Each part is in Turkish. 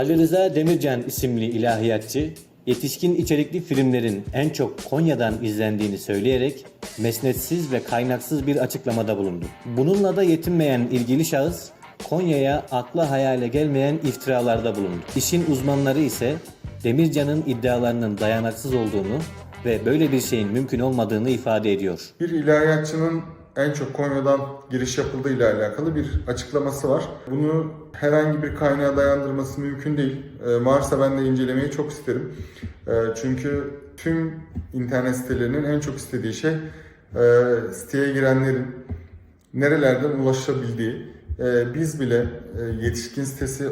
Ali Rıza Demircan isimli ilahiyatçı, yetişkin içerikli filmlerin en çok Konya'dan izlendiğini söyleyerek mesnetsiz ve kaynaksız bir açıklamada bulundu. Bununla da yetinmeyen ilgili şahıs, Konya'ya akla hayale gelmeyen iftiralarda bulundu. İşin uzmanları ise Demircan'ın iddialarının dayanaksız olduğunu ve böyle bir şeyin mümkün olmadığını ifade ediyor. Bir ilahiyatçının en çok Konya'dan giriş yapıldığı ile alakalı bir açıklaması var. Bunu herhangi bir kaynağa dayandırması mümkün değil. Ee, varsa ben de incelemeyi çok isterim. Ee, çünkü tüm internet sitelerinin en çok istediği şey e, siteye girenlerin nerelerden ulaşabildiği. Ee, biz bile e, yetişkin sitesi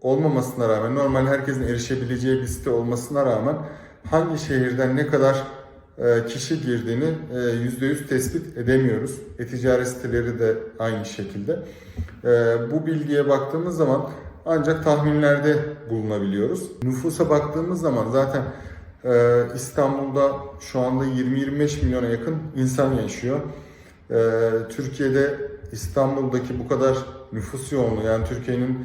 olmamasına rağmen, normal herkesin erişebileceği bir site olmasına rağmen hangi şehirden ne kadar e, kişi girdiğini e, %100 tespit edemiyoruz. E-ticaret siteleri de aynı şekilde. E, Bu bilgiye baktığımız zaman ancak tahminlerde bulunabiliyoruz. Nüfusa baktığımız zaman zaten e, İstanbul'da şu anda 20-25 milyona yakın insan yaşıyor. E, Türkiye'de İstanbul'daki bu kadar nüfus yoğunluğu yani Türkiye'nin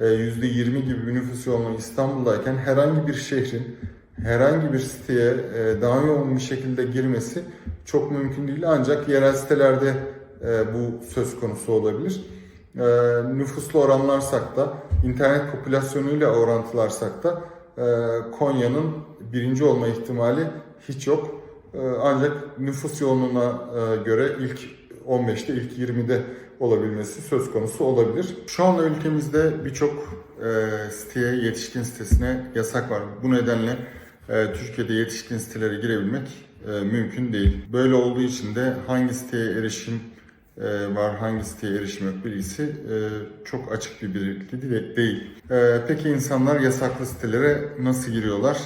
e, %20 gibi bir nüfus yoğunluğu İstanbul'dayken herhangi bir şehrin herhangi bir siteye e, daha yoğun bir şekilde girmesi çok mümkün değil. Ancak yerel sitelerde e, bu söz konusu olabilir. E, Nüfusla oranlarsak da, internet popülasyonuyla orantılarsak da Konya'nın birinci olma ihtimali hiç yok. Ancak nüfus yoğunluğuna göre ilk 15'te, ilk 20'de olabilmesi söz konusu olabilir. Şu anda ülkemizde birçok siteye, yetişkin sitesine yasak var. Bu nedenle Türkiye'de yetişkin sitelere girebilmek e, mümkün değil. Böyle olduğu için de hangi siteye erişim e, var, hangi siteye erişim yok bilgisi e, çok açık bir bilgi de- değil. E, Peki insanlar yasaklı sitelere nasıl giriyorlar?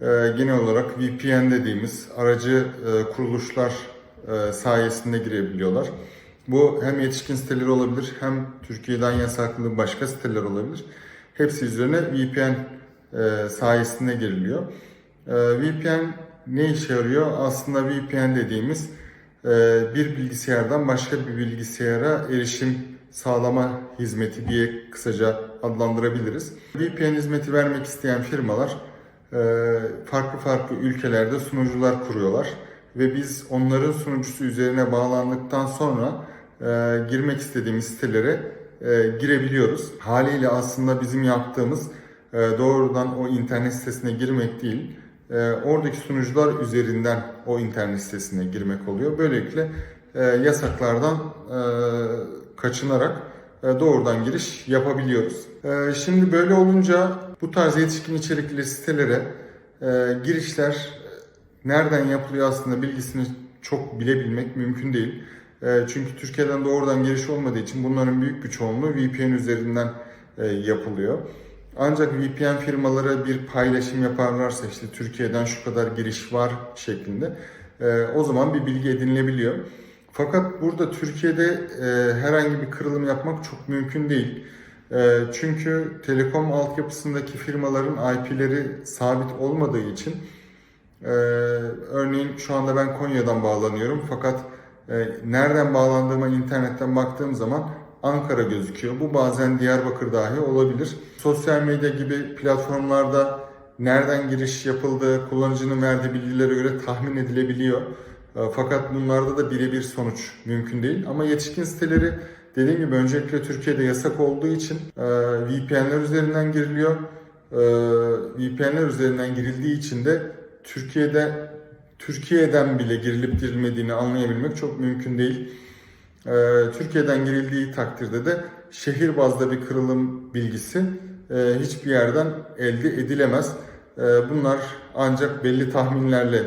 E, Genel olarak VPN dediğimiz aracı e, kuruluşlar e, sayesinde girebiliyorlar. Bu hem yetişkin siteleri olabilir hem Türkiye'den yasaklı başka siteler olabilir. Hepsi üzerine VPN e, sayesinde giriliyor. E, VPN ne işe yarıyor? Aslında VPN dediğimiz e, bir bilgisayardan başka bir bilgisayara erişim sağlama hizmeti diye kısaca adlandırabiliriz. VPN hizmeti vermek isteyen firmalar e, farklı farklı ülkelerde sunucular kuruyorlar ve biz onların sunucusu üzerine bağlandıktan sonra e, girmek istediğimiz sitelere girebiliyoruz. Haliyle aslında bizim yaptığımız doğrudan o internet sitesine girmek değil, e, oradaki sunucular üzerinden o internet sitesine girmek oluyor. Böylelikle e, yasaklardan e, kaçınarak e, doğrudan giriş yapabiliyoruz. E, Şimdi böyle olunca bu tarz yetişkin içerikli sitelere e, girişler nereden yapılıyor aslında bilgisini çok bilebilmek mümkün değil. E, Çünkü Türkiye'den doğrudan giriş olmadığı için bunların büyük bir çoğunluğu VPN üzerinden e, yapılıyor. Ancak VPN firmaları bir paylaşım yaparlarsa işte Türkiye'den şu kadar giriş var şeklinde e, o zaman bir bilgi edinilebiliyor. Fakat burada Türkiye'de e, herhangi bir kırılım yapmak çok mümkün değil. E, çünkü telekom altyapısındaki firmaların IP'leri sabit olmadığı için örneğin şu anda ben Konya'dan bağlanıyorum fakat nereden bağlandığıma internetten baktığım zaman Ankara gözüküyor. Bu bazen Diyarbakır dahi olabilir. Sosyal medya gibi platformlarda nereden giriş yapıldığı kullanıcının verdiği bilgilere göre tahmin edilebiliyor. E, Fakat bunlarda da birebir sonuç mümkün değil. Ama yetişkin siteleri dediğim gibi öncelikle Türkiye'de yasak olduğu için e, VPN'ler üzerinden giriliyor. E, VPN'ler üzerinden girildiği için de Türkiye'de Türkiye'den bile girilip girilmediğini anlayabilmek çok mümkün değil. Ee, Türkiye'den girildiği takdirde de şehir bazda bir kırılım bilgisi e, hiçbir yerden elde edilemez. E, bunlar ancak belli tahminlerle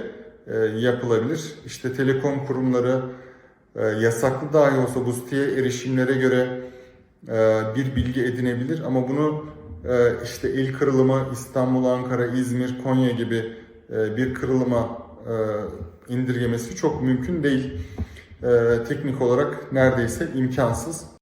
e, yapılabilir. İşte telekom kurumları yasaklı dahi olsa bu siteye erişimlere göre bir bilgi edinebilir ama bunu işte il kırılımı İstanbul, Ankara, İzmir, Konya gibi bir kırılıma indirgemesi çok mümkün değil. E, Teknik olarak neredeyse imkansız.